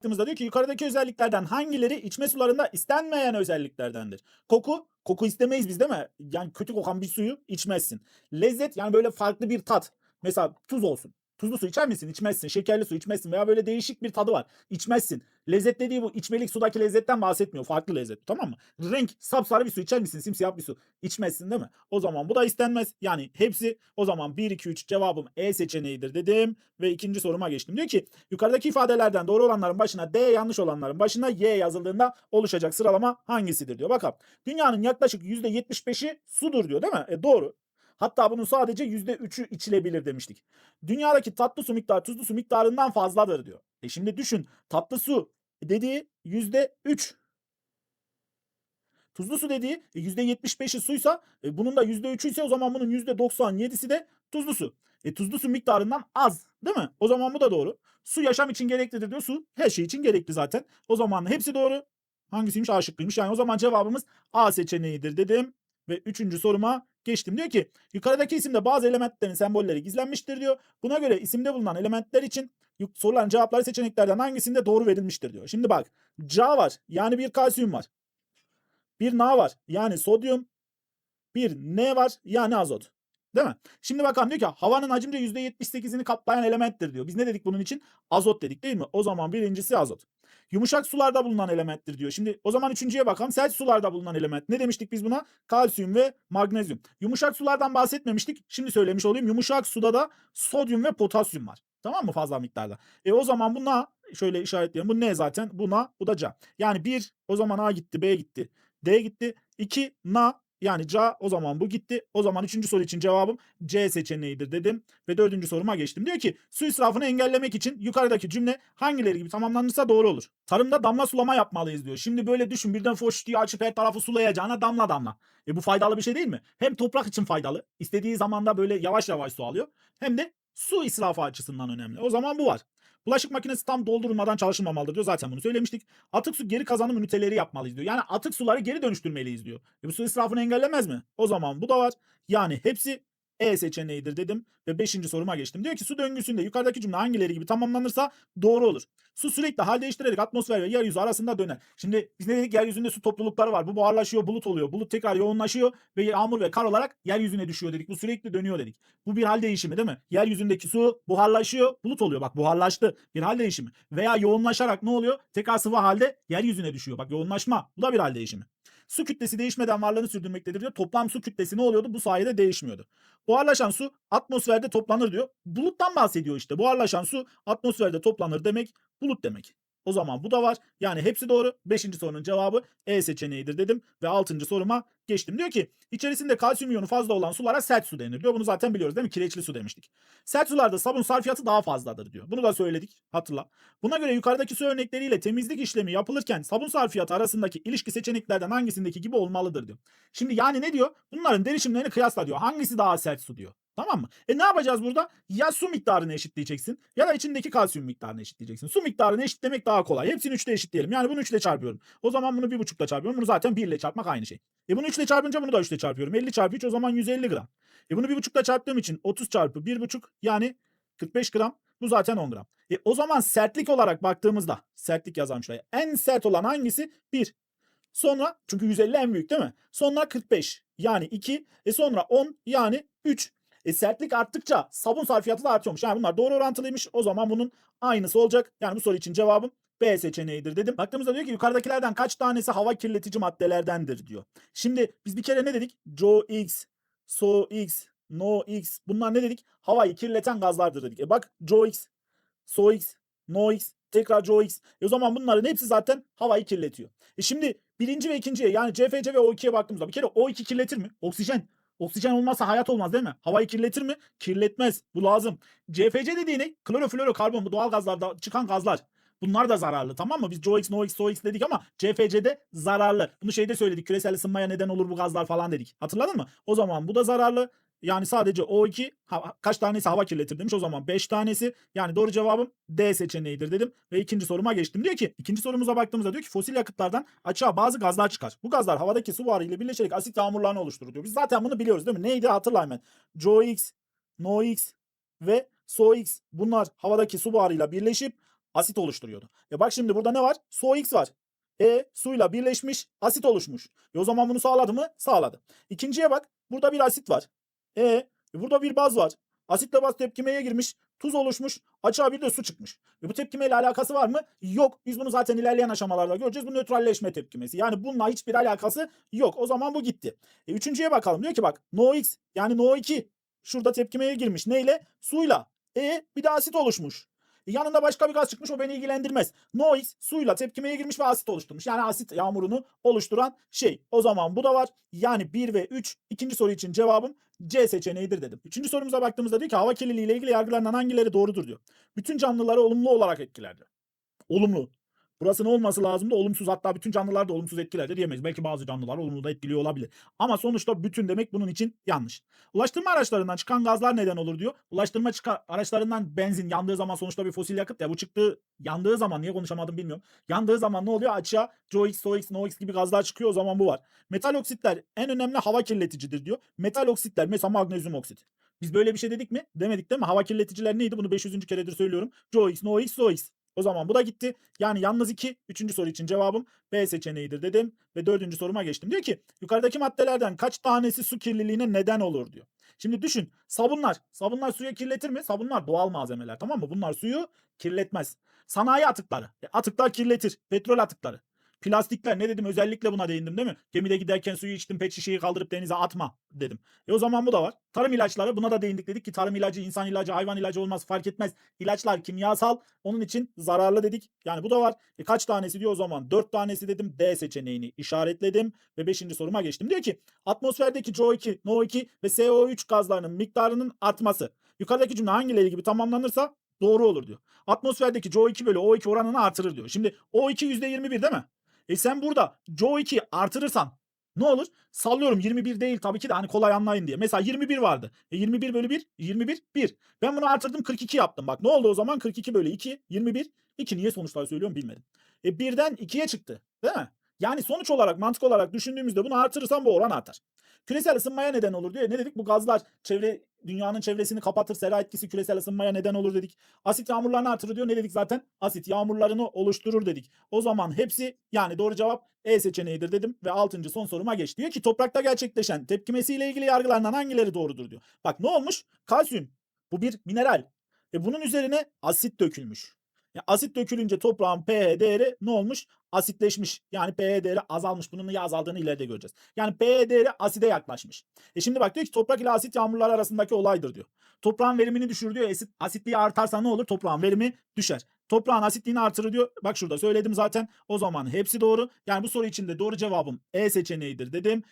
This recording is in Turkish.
baktığımızda diyor ki yukarıdaki özelliklerden hangileri içme sularında istenmeyen özelliklerdendir? Koku, koku istemeyiz biz değil mi? Yani kötü kokan bir suyu içmezsin. Lezzet yani böyle farklı bir tat. Mesela tuz olsun. Tuzlu su içer misin? İçmezsin. Şekerli su içmezsin. Veya böyle değişik bir tadı var. İçmezsin. Lezzet dediği bu içmelik sudaki lezzetten bahsetmiyor. Farklı lezzet. Tamam mı? Renk sapsarı bir su içer misin? Simsiyah bir su. İçmezsin değil mi? O zaman bu da istenmez. Yani hepsi o zaman 1, 2, 3 cevabım E seçeneğidir dedim. Ve ikinci soruma geçtim. Diyor ki yukarıdaki ifadelerden doğru olanların başına D yanlış olanların başına Y yazıldığında oluşacak sıralama hangisidir diyor. Bakalım. Dünyanın yaklaşık %75'i sudur diyor değil mi? E doğru. Hatta bunun sadece %3'ü içilebilir demiştik. Dünyadaki tatlı su miktarı tuzlu su miktarından fazladır diyor. E şimdi düşün tatlı su dediği %3. Tuzlu su dediği e, %75'i suysa e, bunun da %3'ü ise o zaman bunun %97'si de tuzlu su. E tuzlu su miktarından az değil mi? O zaman bu da doğru. Su yaşam için gereklidir diyor. Su her şey için gerekli zaten. O zaman hepsi doğru. Hangisiymiş? A şıkkıymış. Yani o zaman cevabımız A seçeneğidir dedim. Ve üçüncü soruma geçtim. Diyor ki yukarıdaki isimde bazı elementlerin sembolleri gizlenmiştir diyor. Buna göre isimde bulunan elementler için sorulan cevapları seçeneklerden hangisinde doğru verilmiştir diyor. Şimdi bak Ca var yani bir kalsiyum var. Bir Na var yani sodyum. Bir N var yani azot. Değil mi? Şimdi bakalım diyor ki havanın hacimce %78'ini kaplayan elementtir diyor. Biz ne dedik bunun için? Azot dedik değil mi? O zaman birincisi azot. Yumuşak sularda bulunan elementtir diyor. Şimdi o zaman üçüncüye bakalım. Sert sularda bulunan element. Ne demiştik biz buna? Kalsiyum ve magnezyum. Yumuşak sulardan bahsetmemiştik. Şimdi söylemiş olayım. Yumuşak suda da sodyum ve potasyum var. Tamam mı fazla miktarda? E o zaman buna şöyle işaretleyelim. Bu ne zaten? Buna bu da ca. Yani bir o zaman A gitti, B gitti, D gitti. 2 na yani ca o zaman bu gitti. O zaman üçüncü soru için cevabım C seçeneğidir dedim. Ve dördüncü soruma geçtim. Diyor ki su israfını engellemek için yukarıdaki cümle hangileri gibi tamamlanırsa doğru olur. Tarımda damla sulama yapmalıyız diyor. Şimdi böyle düşün birden foş diye açıp her tarafı sulayacağına damla damla. E bu faydalı bir şey değil mi? Hem toprak için faydalı. istediği zamanda böyle yavaş yavaş su alıyor. Hem de su israfı açısından önemli. O zaman bu var. Bulaşık makinesi tam doldurulmadan çalışılmamalıdır diyor. Zaten bunu söylemiştik. Atık su geri kazanım üniteleri yapmalıyız diyor. Yani atık suları geri dönüştürmeliyiz diyor. E bu su israfını engellemez mi? O zaman bu da var. Yani hepsi E seçeneğidir dedim ve 5. soruma geçtim. Diyor ki su döngüsünde yukarıdaki cümle hangileri gibi tamamlanırsa doğru olur. Su sürekli hal değiştirerek atmosfer ve yeryüzü arasında döner. Şimdi biz ne dedik? Yeryüzünde su toplulukları var. Bu buharlaşıyor, bulut oluyor. Bulut tekrar yoğunlaşıyor ve yağmur ve kar olarak yeryüzüne düşüyor dedik. Bu sürekli dönüyor dedik. Bu bir hal değişimi değil mi? Yeryüzündeki su buharlaşıyor, bulut oluyor. Bak buharlaştı. Bir hal değişimi. Veya yoğunlaşarak ne oluyor? Tekrar sıvı halde yeryüzüne düşüyor. Bak yoğunlaşma. Bu da bir hal değişimi. Su kütlesi değişmeden varlığını sürdürmektedir diyor. Toplam su kütlesi ne oluyordu? Bu sayede değişmiyordu. Buharlaşan su atmosferde toplanır diyor. Buluttan bahsediyor işte. Buharlaşan su atmosferde toplanır demek bulut demek. O zaman bu da var. Yani hepsi doğru. Beşinci sorunun cevabı E seçeneğidir dedim. Ve altıncı soruma geçtim. Diyor ki içerisinde kalsiyum iyonu fazla olan sulara sert su denir diyor. Bunu zaten biliyoruz değil mi? Kireçli su demiştik. Sert sularda sabun sarfiyatı daha fazladır diyor. Bunu da söyledik. Hatırla. Buna göre yukarıdaki su örnekleriyle temizlik işlemi yapılırken sabun sarfiyatı arasındaki ilişki seçeneklerden hangisindeki gibi olmalıdır diyor. Şimdi yani ne diyor? Bunların derişimlerini kıyasla diyor. Hangisi daha sert su diyor. Tamam mı? E ne yapacağız burada? Ya su miktarını eşitleyeceksin ya da içindeki kalsiyum miktarını eşitleyeceksin. Su miktarını eşitlemek daha kolay. Hepsini 3 ile eşitleyelim. Yani bunu 3 ile çarpıyorum. O zaman bunu 1,5 ile çarpıyorum. Bunu zaten 1 ile çarpmak aynı şey. E bunu 3 ile çarpınca bunu da 3 ile çarpıyorum. 50 çarpı 3 o zaman 150 gram. E bunu 1,5 ile çarptığım için 30 çarpı 1,5 yani 45 gram. Bu zaten 10 gram. E o zaman sertlik olarak baktığımızda sertlik yazalım şuraya. En sert olan hangisi? 1. Sonra çünkü 150 en büyük değil mi? Sonra 45 yani 2. E sonra 10 yani 3. E sertlik arttıkça sabun sarfiyatı da artıyormuş. Yani bunlar doğru orantılıymış. O zaman bunun aynısı olacak. Yani bu soru için cevabım B seçeneğidir dedim. Baktığımızda diyor ki yukarıdakilerden kaç tanesi hava kirletici maddelerdendir diyor. Şimdi biz bir kere ne dedik? COX, SOX, NOx bunlar ne dedik? Havayı kirleten gazlardır dedik. E bak COX, SOX, NOx, tekrar COX. E o zaman bunların hepsi zaten havayı kirletiyor. E şimdi birinci ve ikinciye yani CFC ve O2'ye baktığımızda bir kere O2 kirletir mi? Oksijen. Oksijen olmazsa hayat olmaz değil mi? Havayı kirletir mi? Kirletmez. Bu lazım. CFC dediği ne? Kloroflorokarbon bu doğal gazlarda çıkan gazlar. Bunlar da zararlı tamam mı? Biz COX, NOx, SOX dedik ama CFC'de zararlı. Bunu şeyde söyledik. Küresel ısınmaya neden olur bu gazlar falan dedik. Hatırladın mı? O zaman bu da zararlı. Yani sadece O2 ha- kaç tanesi hava kirletir demiş. O zaman 5 tanesi. Yani doğru cevabım D seçeneğidir dedim. Ve ikinci soruma geçtim. Diyor ki ikinci sorumuza baktığımızda diyor ki fosil yakıtlardan açığa bazı gazlar çıkar. Bu gazlar havadaki su buharı ile birleşerek asit yağmurlarını oluşturur diyor. Biz zaten bunu biliyoruz değil mi? Neydi hatırla hemen. COX, NOx ve SOX bunlar havadaki su buharıyla birleşip asit oluşturuyordu. E bak şimdi burada ne var? Su OX var. E suyla birleşmiş asit oluşmuş. E o zaman bunu sağladı mı? Sağladı. İkinciye bak. Burada bir asit var. E e burada bir baz var. Asitle baz tepkimeye girmiş. Tuz oluşmuş. Açığa bir de su çıkmış. E bu tepkimeyle alakası var mı? Yok. Biz bunu zaten ilerleyen aşamalarda göreceğiz. Bu nötralleşme tepkimesi. Yani bununla hiçbir alakası yok. O zaman bu gitti. E üçüncüye bakalım. Diyor ki bak NOx yani NO2 şurada tepkimeye girmiş. Neyle? Suyla. E bir de asit oluşmuş. Yanında başka bir gaz çıkmış o beni ilgilendirmez. NOx suyla tepkimeye girmiş ve asit oluşturmuş. Yani asit yağmurunu oluşturan şey. O zaman bu da var. Yani 1 ve 3 ikinci soru için cevabım C seçeneğidir dedim. Üçüncü sorumuza baktığımızda diyor ki hava kirliliği ile ilgili yargılanan hangileri doğrudur diyor. Bütün canlıları olumlu olarak etkiler diyor. Olumlu. Burası ne olması lazım da olumsuz hatta bütün canlılar da olumsuz etkiler de diyemeyiz. Belki bazı canlılar olumlu da etkiliyor olabilir. Ama sonuçta bütün demek bunun için yanlış. Ulaştırma araçlarından çıkan gazlar neden olur diyor. Ulaştırma araçlarından benzin yandığı zaman sonuçta bir fosil yakıt ya bu çıktığı yandığı zaman niye konuşamadım bilmiyorum. Yandığı zaman ne oluyor? Açığa COX, SOX, NOx gibi gazlar çıkıyor o zaman bu var. Metal oksitler en önemli hava kirleticidir diyor. Metal oksitler mesela magnezyum oksit. Biz böyle bir şey dedik mi? Demedik değil mi? Hava kirleticiler neydi? Bunu 500. keredir söylüyorum. COX, NOx, SOX. O zaman bu da gitti. Yani yalnız 2. Üçüncü soru için cevabım B seçeneğidir dedim. Ve dördüncü soruma geçtim. Diyor ki yukarıdaki maddelerden kaç tanesi su kirliliğine neden olur diyor. Şimdi düşün sabunlar. Sabunlar suyu kirletir mi? Sabunlar doğal malzemeler tamam mı? Bunlar suyu kirletmez. Sanayi atıkları. E, atıklar kirletir. Petrol atıkları. Plastikler ne dedim özellikle buna değindim değil mi? Gemide giderken suyu içtim pet şişeyi kaldırıp denize atma dedim. E o zaman bu da var. Tarım ilaçları buna da değindik dedik ki tarım ilacı, insan ilacı, hayvan ilacı olmaz fark etmez. İlaçlar kimyasal onun için zararlı dedik. Yani bu da var. E kaç tanesi diyor o zaman? 4 tanesi dedim. D seçeneğini işaretledim ve 5. soruma geçtim. Diyor ki atmosferdeki CO2, NO2 ve CO3 gazlarının miktarının artması. Yukarıdaki cümle hangileri gibi tamamlanırsa doğru olur diyor. Atmosferdeki CO2 bölü O2 oranını artırır diyor. Şimdi O2 %21 değil mi? E sen burada CO2 artırırsan ne olur? Sallıyorum 21 değil tabii ki de hani kolay anlayın diye. Mesela 21 vardı. E 21 bölü 1, 21, 1. Ben bunu artırdım 42 yaptım. Bak ne oldu o zaman? 42 bölü 2, 21. 2 niye sonuçlar söylüyorum bilmedim. E 1'den 2'ye çıktı. Değil mi? Yani sonuç olarak mantık olarak düşündüğümüzde bunu artırırsam bu oran artar. Küresel ısınmaya neden olur diyor. Ne dedik? Bu gazlar çevre dünyanın çevresini kapatır. Sera etkisi küresel ısınmaya neden olur dedik. Asit yağmurlarını artırır diyor. Ne dedik zaten? Asit yağmurlarını oluşturur dedik. O zaman hepsi yani doğru cevap E seçeneğidir dedim ve 6. son soruma geç. Diyor ki toprakta gerçekleşen tepkimesiyle ilgili yargılanan hangileri doğrudur diyor. Bak ne olmuş? Kalsiyum. Bu bir mineral. E bunun üzerine asit dökülmüş. Ya asit dökülünce toprağın pH değeri ne olmuş? Asitleşmiş. Yani pH değeri azalmış. Bunun niye azaldığını ileride göreceğiz. Yani pH değeri aside yaklaşmış. E şimdi bak diyor ki toprak ile asit yağmurlar arasındaki olaydır diyor. Toprağın verimini düşürür diyor. Asit, asitliği artarsa ne olur? Toprağın verimi düşer. Toprağın asitliğini artırır diyor. Bak şurada söyledim zaten. O zaman hepsi doğru. Yani bu soru için de doğru cevabım E seçeneğidir dedim.